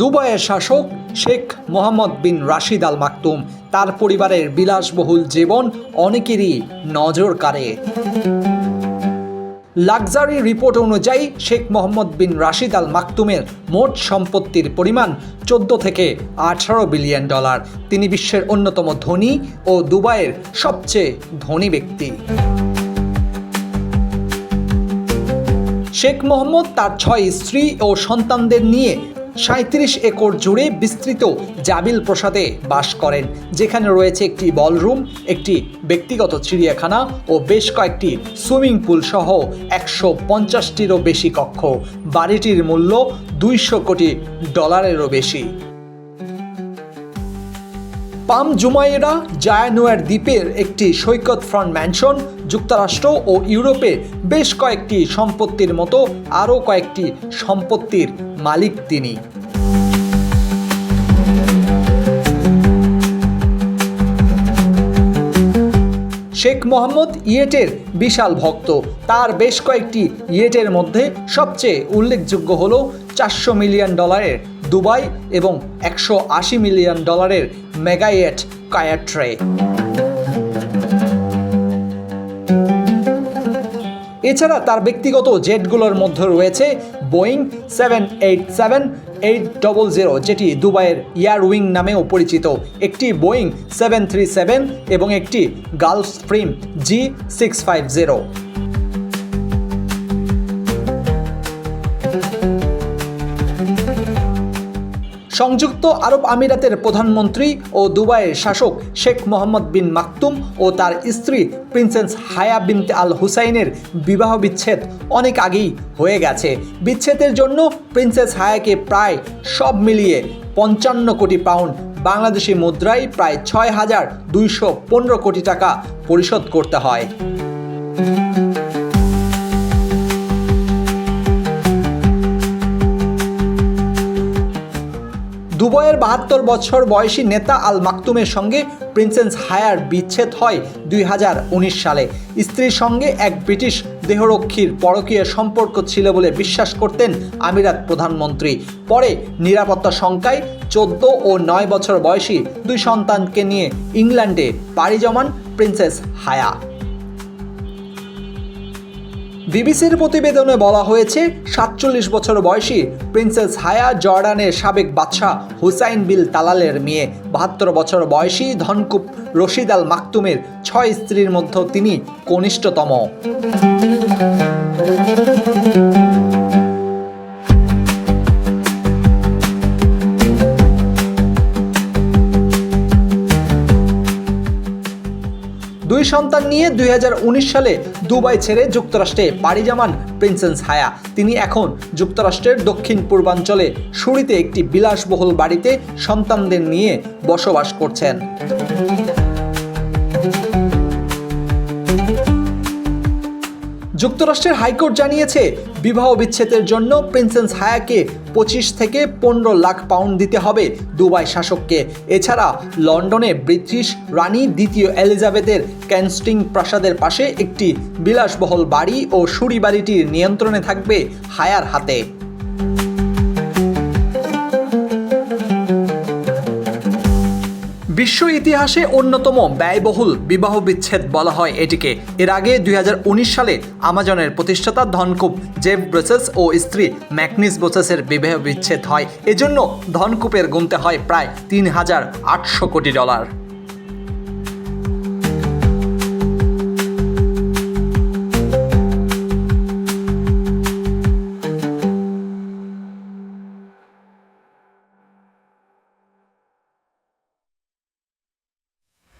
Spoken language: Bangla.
দুবাইয়ের শাসক শেখ মোহাম্মদ বিন রাশিদ আল মাকতুম। তার পরিবারের বিলাসবহুল জীবন অনেকেরই নজর কাড়ে। লাক্সারি রিপোর্ট অনুযায়ী শেখ মোহাম্মদ বিন রাশিদ আল মাকতুমের মোট সম্পত্তির পরিমাণ চোদ্দ থেকে আঠারো বিলিয়ন ডলার। তিনি বিশ্বের অন্যতম ধনী ও দুবাইয়ের সবচেয়ে ধনী ব্যক্তি। শেখ মোহাম্মদ তার ছয় স্ত্রী ও সন্তানদের নিয়ে সাঁত্রিশ একর জুড়ে বিস্তৃত জাবিল প্রসাদে বাস করেন। যেখানে রয়েছে একটি বলরুম, একটি ব্যক্তিগত চিড়িয়াখানা ও বেশ কয়েকটি সুইমিং পুল সহ একশো পঞ্চাশটিরও বেশি কক্ষ। বাড়িটির মূল্য দুইশো কোটি ডলারেরও বেশি। পাম জুমাইরা জায়ানুয়ার দ্বীপের একটি সৈকত ফ্রন্ট ম্যানশন যুক্তরাষ্ট্র ও ইউরোপে বেশ কয়েকটি সম্পত্তির মতো, আরও কয়েকটি সম্পত্তির মালিক তিনি। শেখ মোহাম্মদ ইয়েটের বিশাল ভক্ত। তার বেশ কয়েকটি ইয়েটের মধ্যে সবচেয়ে উল্লেখযোগ্য হল চারশো মিলিয়ন ডলারের দুবাই এবং একশো আশি মিলিয়ন ডলারের মেগাইয়েট কায়াট্রে। এছাড়া তার ব্যক্তিগত জেটগুলোর মধ্যে রয়েছে Boeing seven eight seven eight double zero, যেটি দুবাইয়ের ইয়ার উইং নামেও পরিচিত। একটি বোয়িং সেভেন থ্রি সেভেন এবং একটি Gulfstream G six five zero. সংযুক্ত আরব আমিরাতের প্রধানমন্ত্রী ও দুবাইয়ের শাসক শেখ মোহাম্মদ বিন মাকতুম ও তার স্ত্রী প্রিন্সেস হায়া বিনতে আল হুসাইনের বিবাহ বিচ্ছেদ অনেক আগেই হয়ে গেছে। বিচ্ছেদের জন্য প্রিন্সেস হায়াকে প্রায় সব মিলিয়ে পঞ্চান্ন কোটি পাউন্ড বাংলাদেশি মুদ্রায় প্রায় ছয় হাজার দুইশো পনেরো কোটি টাকা পরিশোধ করতে হয়। দুবাইয়ের বাহাত্তর বছর বয়সী নেতা আল মাকতুমের সঙ্গে প্রিন্সেস হায়ার বিচ্ছেদ হয় দুই হাজার উনিশ সালে। স্ত্রীর সঙ্গে এক ব্রিটিশ দেহরক্ষীর পরকীয় সম্পর্ক ছিল বলে বিশ্বাস করতেন আমিরাত প্রধানমন্ত্রী। পরে নিরাপত্তা শঙ্কায় চোদ্দ ও নয় বছর বয়সী দুই সন্তানকে নিয়ে ইংল্যান্ডে পাড়ি জমান প্রিন্সেস হায়া। বিবিসির প্রতিবেদনে বলা হয়েছে, সাতচল্লিশ বছর বয়সী প্রিন্সেস হায়া জর্ডানের সাবেক বাদশাহ হুসাইন বিল তালালের মেয়ে, বাহাত্তর বছর বয়সী ধনকুপ রশিদ আল মাকতুমের ছয় স্ত্রীর মধ্যে তিনি কনিষ্ঠতম। দুই সন্তান নিয়ে দুই হাজার উনিশ সালে দুবাই ছেড়ে যুক্তরাষ্ট্রে পাড়ি জামান প্রিন্সেন্স হায়া। তিনি এখন যুক্তরাষ্ট্রের দক্ষিণ পূর্বাঞ্চলে সুরিতে একটি বিলাসবহুল বাড়িতে সন্তানদের নিয়ে বসবাস করছেন। যুক্তরাষ্ট্রের হাইকোর্ট জানিয়েছে, বিবাহ বিচ্ছেদের জন্য প্রিন্সেন্স হায়াকে পঁচিশ থেকে পনেরো লাখ পাউন্ড দিতে হবে দুবাই শাসককে। এছাড়া লন্ডনে ব্রিটিশ রানী দ্বিতীয় এলিজাবেথের ক্যানস্টিং প্রাসাদের পাশে একটি বিলাসবহল বাড়ি ও সুরি বাড়িটির নিয়ন্ত্রণে থাকবে হায়ার হাতে। বিশ্ব ইতিহাসে অন্যতম ব্যয়বহুল বিবাহ বিচ্ছেদ বলা হয় এটিকে। এর আগে দুই হাজার উনিশ সালে আমাজনের প্রতিষ্ঠাতা ধনকুপ জেফ ব্রোসেস ও স্ত্রী ম্যাকনিস ব্রোসেসের বিবাহ বিচ্ছেদ হয়। এজন্য ধনকুপের গুনতে হয় প্রায় তিন হাজার আটশো কোটি ডলার।